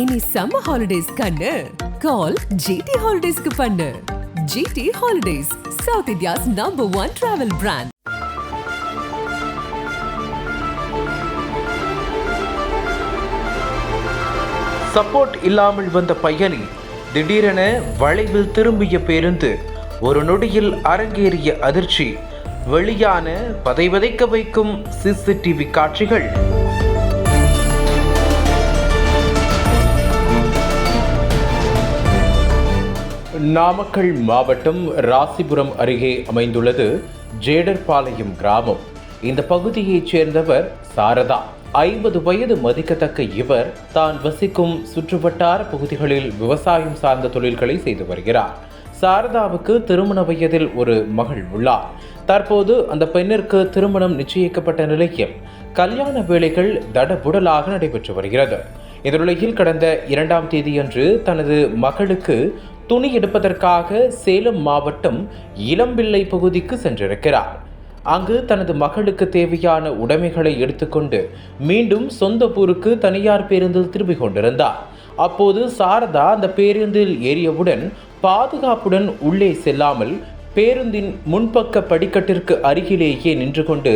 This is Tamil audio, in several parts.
இனி சம்மர் ஹாலிடேஸ் கண்ணு. கால் ஜிடி ஹாலிடேஸ்க்கு பண்ணு. GT Holidays South India's number one travel brand support இல்லாமல் வந்த பயணி திடீரென வளைவில் திரும்பிய பேருந்து ஒரு நொடியில் அரங்கேறிய அதிர்ச்சி. வெளியான பதைவதைக்க வைக்கும் சிசிடிவி காட்சிகள். நாமக்கல் மாவட்டம் ராசிபுரம் அருகே அமைந்துள்ளது ஜேடர்பாளையம் கிராமம். இந்த பகுதியைச் சேர்ந்தவர் சாரதா. ஐம்பது வயது மதிக்கத்தக்க இவர் தான் வசிக்கும் சுற்றுவட்டார பகுதிகளில் விவசாயம் சார்ந்த தொழில்களை செய்து வருகிறார். சாரதாவுக்கு திருமண வயதில் ஒரு மகள் உள்ளார். தற்போது அந்த பெண்ணிற்கு திருமணம் நிச்சயிக்கப்பட்ட நிலையில் கல்யாண வேலைகள் தடபுடலாக நடைபெற்று வருகிறது. இந்த கடந்த இரண்டாம் தேதியன்று தனது மகளுக்கு துணி எடுப்பதற்காக சேலம் மாவட்டம் இளம்பிள்ளை பகுதிக்கு சென்றிருக்கிறார். அங்கு தனது மகளுக்கு தேவையான உடைமைகளை எடுத்துக்கொண்டு மீண்டும் சொந்த ஊருக்கு தனியார் பேருந்தில் திரும்பிக் கொண்டிருந்தார். அப்போது சாரதா அந்த பேருந்தில் ஏறியவுடன் பாதுகாப்புடன் உள்ளே செல்லாமல் பேருந்தின் முன்பக்க படிக்கட்டிற்கு அருகிலேயே நின்று கொண்டு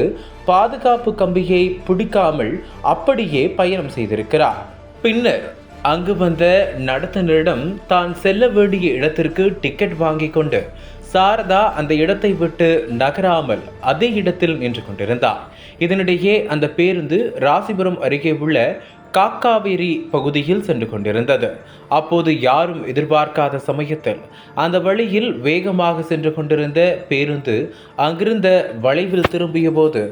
பாதுகாப்பு கம்பியை பிடிக்காமல் அப்படியே பயணம் செய்திருக்கிறார். பின்னர் அங்கு வந்த நடத்துனரிடம் தான் செல்ல வேண்டிய இடத்திற்கு டிக்கெட் வாங்கி கொண்டு சாரதா அந்த இடத்தை விட்டு நகராமல் அதே இடத்தில் நின்று கொண்டிருந்தார். இதனிடையே அந்த பேருந்து ராசிபுரம் அருகே உள்ள காக்காவேரி பகுதியில் சென்று கொண்டிருந்தது. அப்போது யாரும் எதிர்பார்க்காத சமயத்தில் அந்த வழியில் வேகமாக சென்று கொண்டிருந்த பேருந்து அங்கிருந்த வளைவில் திரும்பிய போது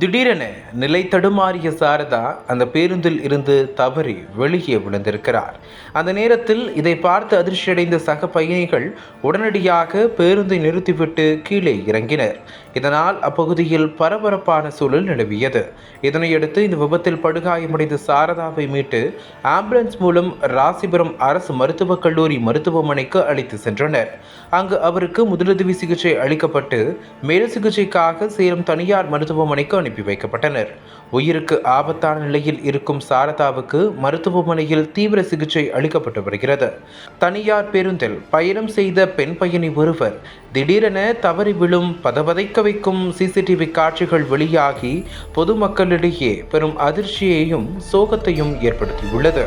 திடீரென நிலை தடுமாறிய சாரதா அந்த பேருந்தில் இருந்து தவறி வெளியே விழுந்திருக்கிறார். அந்த நேரத்தில் இதை பார்த்து அதிர்ச்சியடைந்த சக பயணிகள் உடனடியாக பேருந்தை நிறுத்திவிட்டு கீழே இறங்கினர். இதனால் அப்பகுதியில் பரபரப்பான சூழல் நிலவியது. இதனையடுத்து இந்த விபத்தில் படுகாயமடைந்த சாரதாவை மீட்டு ஆம்புலன்ஸ் மூலம் ராசிபுரம் அரசு மருத்துவக் கல்லூரி மருத்துவமனைக்கு அழைத்து சென்றனர். அங்கு அவருக்கு முதலுதவி சிகிச்சை அளிக்கப்பட்டு மேல் சிகிச்சைக்காக சேலம் தனியார் மருத்துவமனைக்கு அனுப்பி வைக்கப்பட்டனர். உயிருக்கு ஆபத்தான நிலையில் இருக்கும் சாரதாவுக்கு மருத்துவமனையில் தீவிர சிகிச்சை அளிக்கப்பட்டு வருகிறது. தனியார் பேருந்தில் பயணம் செய்த பெண் பயணி ஒருவர் திடீரென தவறி விழும் பதவதைக்க வைக்கும் சிசிடிவி காட்சிகள் வெளியாகி பொதுமக்களிடையே பெரும் அதிர்ச்சியையும் சோகத்தையும் ஏற்படுத்தியுள்ளது.